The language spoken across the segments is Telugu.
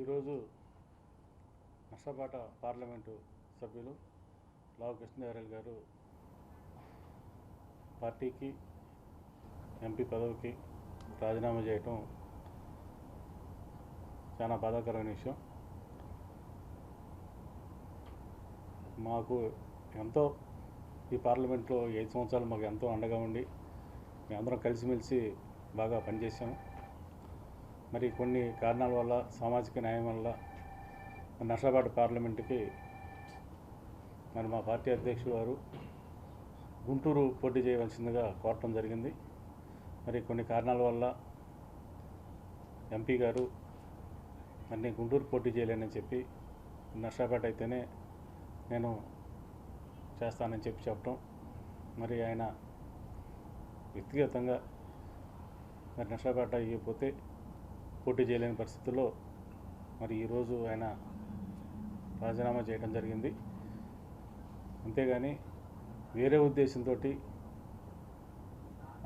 ఈరోజు నర్సపాట పార్లమెంటు సభ్యులు లావు కృష్ణదేవరాయలు గారు పార్టీకి ఎంపీ పదవికి రాజీనామా చేయటం చాలా బాధాకరమైన విషయం. మాకు ఎంతో ఈ పార్లమెంట్లో ఐదు సంవత్సరాలు మాకు ఎంతో అండగా ఉండి మేమందరం కలిసిమెలిసి బాగా పనిచేసాము మరి కొన్ని కారణాల వల్ల సామాజిక న్యాయం వల్ల నష్టపాట పార్లమెంటుకి. మరి మా పార్టీ అధ్యక్షుడు వారు గుంటూరు పోటీ చేయవలసిందిగా కోరటం జరిగింది. మరి కొన్ని కారణాల వల్ల ఎంపీ గారు మరి నేను గుంటూరు పోటీ చేయలేనని చెప్పి నర్సాపేట అయితేనే నేను చేస్తానని చెప్పి చెప్పటం. మరి ఆయన వ్యక్తిగతంగా మరి నష్టపాట ఇవ్వకపోతే పోటీ చేయలేని పరిస్థితుల్లో మరి ఈరోజు ఆయన రాజీనామా చేయడం జరిగింది. అంతేగాని వేరే ఉద్దేశంతో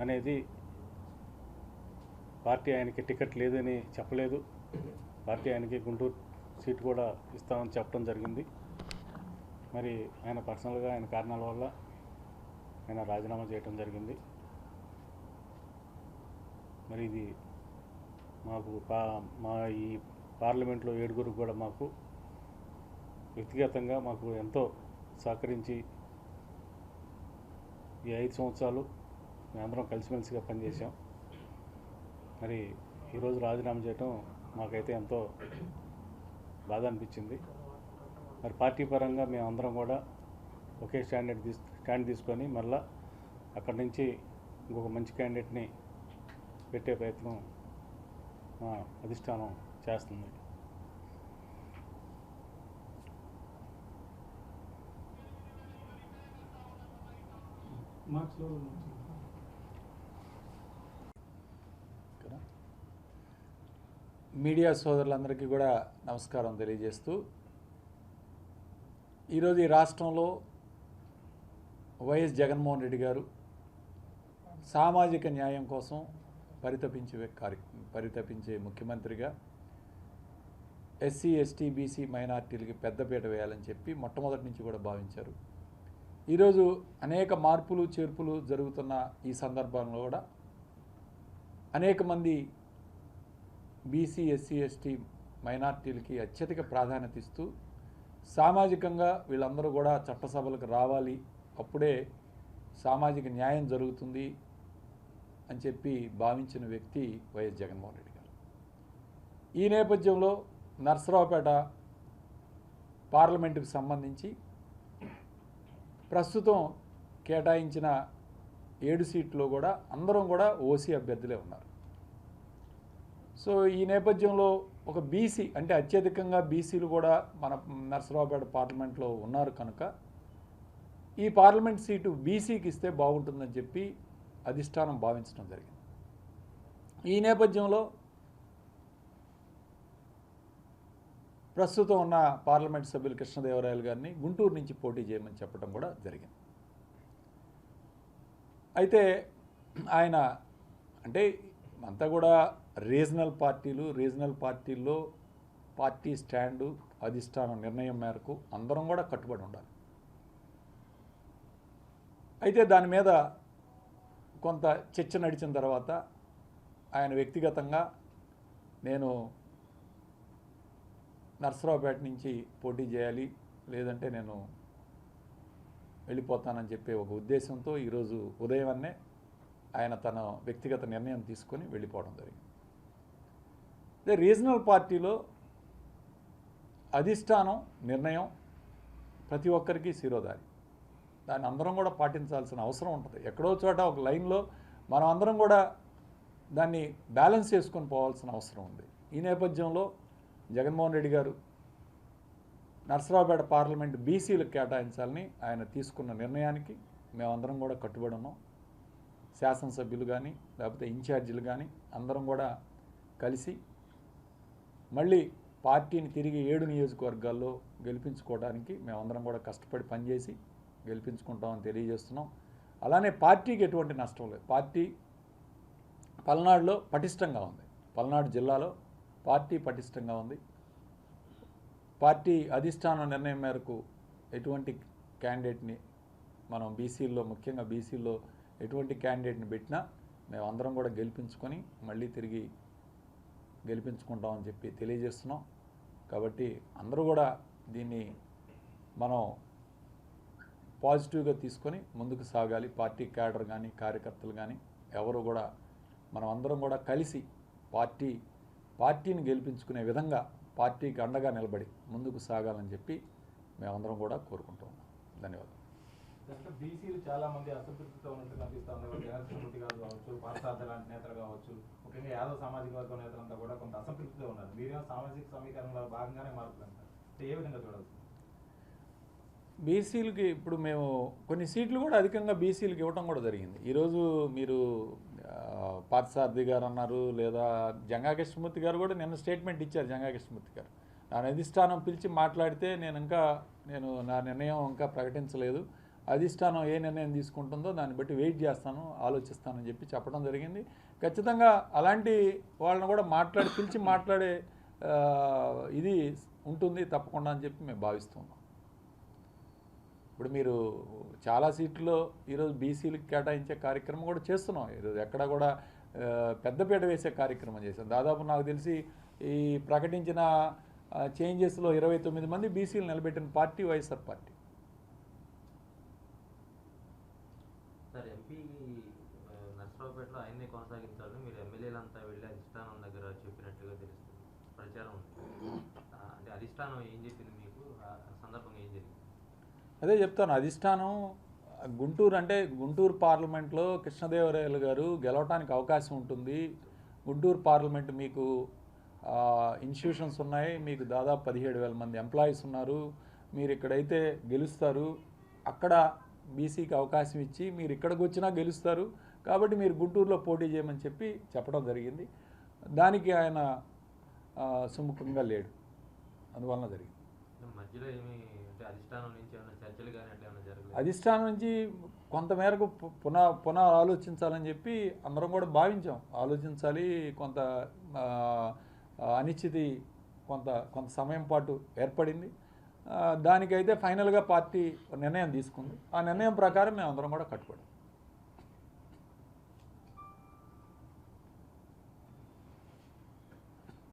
అనేది పార్టీ ఆయనకి టికెట్ లేదని చెప్పలేదు. పార్టీ ఆయనకి గుంటూరు సీట్ కూడా ఇస్తామని చెప్పడం జరిగింది. మరి ఆయన పర్సనల్గా ఆయన కారణాల వల్ల ఆయన రాజీనామా చేయడం జరిగింది. మరి ఇది మాకు పా మా ఈ పార్లమెంట్లో ఏడుగురు కూడా మాకు వ్యక్తిగతంగా మాకు ఎంతో సహకరించి ఈ ఐదు సంవత్సరాలు మేమందరం కలిసిమెలిసిగా పనిచేసాం మరి ఈరోజు రాజీనామా చేయటం మాకైతే ఎంతో బాధ అనిపించింది. మరి పార్టీ పరంగా మేమందరం కూడా ఒకే స్టాండర్డ్ తీసు స్టాండ్ తీసుకొని మళ్ళా అక్కడి నుంచి ఇంకొక మంచి క్యాండిడేట్ని పెట్టే ప్రయత్నం అధిష్టానం చేస్తుంది. మీడియా సోదరులందరికీ కూడా నమస్కారం తెలియజేస్తూ ఈరోజు ఈ రాష్ట్రంలో వైఎస్ జగన్మోహన్ రెడ్డి గారు సామాజిక న్యాయం కోసం పరితపించే కార్య పరితపించే ముఖ్యమంత్రిగా ఎస్సీ ఎస్టీ బీసీ మైనార్టీలకి పెద్దపీట వేయాలని చెప్పి మొట్టమొదటి నుంచి కూడా భావించారు. ఈరోజు అనేక మార్పులు చేర్పులు జరుగుతున్న ఈ సందర్భంలో కూడా అనేక మంది బీసీ ఎస్సీ ఎస్టీ మైనార్టీలకి అత్యధిక ప్రాధాన్యత ఇస్తూ సామాజికంగా వీళ్ళందరూ కూడా చట్టసభలకు రావాలి. అప్పుడే సామాజిక న్యాయం జరుగుతుంది. అని చెప్పి భావించిన వ్యక్తి వైఎస్ జగన్మోహన్ రెడ్డి గారు. ఈ నేపథ్యంలో నర్సరావుపేట పార్లమెంటుకు సంబంధించి ప్రస్తుతం కేటాయించిన ఏడు సీట్లో కూడా అందరం కూడా ఓసీ అభ్యర్థులే ఉన్నారు. సో ఈ నేపథ్యంలో ఒక బీసీ అంటే అత్యధికంగా బీసీలు కూడా మన నర్సరావుపేట పార్లమెంట్లో ఉన్నారు కనుక ఈ పార్లమెంట్ సీటు బీసీకి ఇస్తే బాగుంటుందని చెప్పి అధిష్టానం భావించడం జరిగింది. ఈ నేపథ్యంలో ప్రస్తుతం ఉన్న పార్లమెంట్ సభ్యులు కృష్ణదేవరాయలు గారిని గుంటూరు నుంచి పోటీ చేయమని చెప్పడం కూడా జరిగింది. అయితే ఆయన అంటే అంతా కూడా రీజనల్ పార్టీలు రీజనల్ పార్టీల్లో పార్టీ స్టాండు అధిష్టానం నిర్ణయం మేరకు అందరం కూడా కట్టుబడి ఉండాలి. అయితే దాని మీద కొంత చర్చ నడిచిన తర్వాత ఆయన వ్యక్తిగతంగా నేను నర్సరావుపేట నుంచి పోటీ చేయాలి లేదంటే నేను వెళ్ళిపోతానని చెప్పే ఒక ఉద్దేశంతో ఈరోజు ఉదయమన్నే ఆయన తన వ్యక్తిగత నిర్ణయం తీసుకొని వెళ్ళిపోవడం జరిగింది. అదే రీజనల్ పార్టీలో అధిష్టానం నిర్ణయం ప్రతి ఒక్కరికి శిరోధారి. దాన్ని అందరం కూడా పాటించాల్సిన అవసరం ఉంటుంది. ఎక్కడో చోట ఒక లైన్లో మనం అందరం కూడా దాన్ని బ్యాలెన్స్ చేసుకొని పోవాల్సిన అవసరం ఉంది. ఈ నేపథ్యంలో జగన్మోహన్ రెడ్డి గారు నర్సరావుపేట పార్లమెంట్ బీసీలకు కేటాయించాలని ఆయన తీసుకున్న నిర్ణయానికి మేమందరం కూడా కట్టుబడి ఉన్నాం. శాసనసభ్యులు కానీ లేకపోతే ఇన్ఛార్జీలు కానీ అందరం కూడా కలిసి మళ్ళీ పార్టీని తిరిగి ఏడు నియోజకవర్గాల్లో గెలిపించుకోవడానికి మేమందరం కూడా కష్టపడి పనిచేసి గెలిపించుకుంటామని తెలియజేస్తున్నాం. అలానే పార్టీకి ఎటువంటి నష్టం లేదు. పార్టీ పల్నాడులో పటిష్టంగా ఉంది. పల్నాడు జిల్లాలో పార్టీ పటిష్టంగా ఉంది. పార్టీ అధిష్టానం నిర్ణయం మేరకు ఎటువంటి క్యాండిడేట్ని మనం బీసీల్లో ముఖ్యంగా బీసీల్లో ఎటువంటి క్యాండిడేట్ని పెట్టినా మేము అందరం కూడా గెలిపించుకొని మళ్ళీ తిరిగి గెలిపించుకుంటామని చెప్పి తెలియజేస్తున్నాం. కాబట్టి అందరూ కూడా దీన్ని మనం పాజిటివ్గా తీసుకొని ముందుకు సాగాలి. పార్టీ క్యాడర్ కానీ కార్యకర్తలు కానీ ఎవరు కూడా మనం అందరం కూడా కలిసి పార్టీ పార్టీని గెలిపించుకునే విధంగా పార్టీకి అండగా నిలబడి ముందుకు సాగాలని చెప్పి మేమందరం కూడా కోరుకుంటూ ఉన్నాం. ధన్యవాదాలు. బీసీలు చాలా మంది అసంతృప్తితో ఉన్నట్టు కనిపిస్తా ఉంది జగన్మూర్తి గారు కావచ్చు పార్థసారథి లాంటి నేతలు కావచ్చు ముఖ్యంగా యాదవ్ సామాజిక వర్గం నేతలంతా కూడా కొంత అసంతృప్తితో ఉన్నారు. మీరేమో సామాజిక సమీకరణలో భాగంగానే మారుతున్నారు. ఏ విధంగా చూడాల్సింది? బీసీలకి ఇప్పుడు మేము కొన్ని సీట్లు కూడా అధికంగా బీసీలకు ఇవ్వటం కూడా జరిగింది. ఈరోజు మీరు పార్థసారథి గారు అన్నారు లేదా జంగా కృష్ణమూర్తి గారు కూడా నిన్న స్టేట్మెంట్ ఇచ్చారు జంగా కృష్ణమూర్తి గారు. నా అధిష్టానం పిలిచి మాట్లాడితే నేను ఇంకా నేను నా నిర్ణయం ఇంకా ప్రకటించలేదు. అధిష్టానం ఏ నిర్ణయం తీసుకుంటుందో దాన్ని బట్టి వెయిట్ చేస్తాను ఆలోచిస్తానని చెప్పి చెప్పడం జరిగింది. ఖచ్చితంగా అలాంటి వాళ్ళని కూడా మాట్లాడి పిలిచి మాట్లాడే ఇది ఉంటుంది తప్పకుండా అని చెప్పి మేము భావిస్తున్నాం. ఇప్పుడు మీరు చాలా సీట్లో ఈరోజు బీసీలకు కేటాయించే కార్యక్రమం కూడా చేస్తున్నాం. ఈరోజు ఎక్కడ కూడా పెద్దపీట వేసే కార్యక్రమం చేశాం. దాదాపు నాకు తెలిసి ఈ ప్రకటించిన చేంజెస్లో ఇరవై తొమ్మిది మంది బీసీలు నిలబెట్టిన party YSR party. Sir MP నర్సరావుపేటలో ఆయన్నే కొనసాగించాలని మీరు ఎమ్మెల్యేలంతా వెళ్ళి అధిష్టానం దగ్గర చెప్పినట్టుగా తెలుస్తుంది. ప్రచారం అంటే అధిష్టానం ఏం చెప్పింది మీకు? సందర్భంగా ఏం జరిగింది? అదే చెప్తాను అధిష్టానం గుంటూరు అంటే గుంటూరు పార్లమెంట్లో కృష్ణదేవరాయలు గారు గెలవటానికి అవకాశం ఉంటుంది. గుంటూరు పార్లమెంట్ మీకు ఇన్స్టిట్యూషన్స్ ఉన్నాయి. మీకు దాదాపు పదిహేడు వేల మంది ఎంప్లాయీస్ ఉన్నారు. మీరు ఇక్కడైతే గెలుస్తారు. అక్కడ బీసీకి అవకాశం ఇచ్చి మీరు ఇక్కడికి వచ్చినా గెలుస్తారు. కాబట్టి మీరు గుంటూరులో పోటీ చేయమని చెప్పి చెప్పడం జరిగింది. దానికి ఆయన సుముఖంగా లేడు. అందువలన జరిగింది. అధిష్టానం నుంచి కొంతమేరకు పునః పునః ఆలోచించాలని చెప్పి అందరం కూడా భావించాం. ఆలోచించాలి కొంత అనిశ్చితి కొంత కొంత సమయం పాటు ఏర్పడింది. దానికైతే ఫైనల్గా పార్టీ నిర్ణయం తీసుకుంది. ఆ నిర్ణయం ప్రకారం మేము అందరం కూడా కట్టుబడి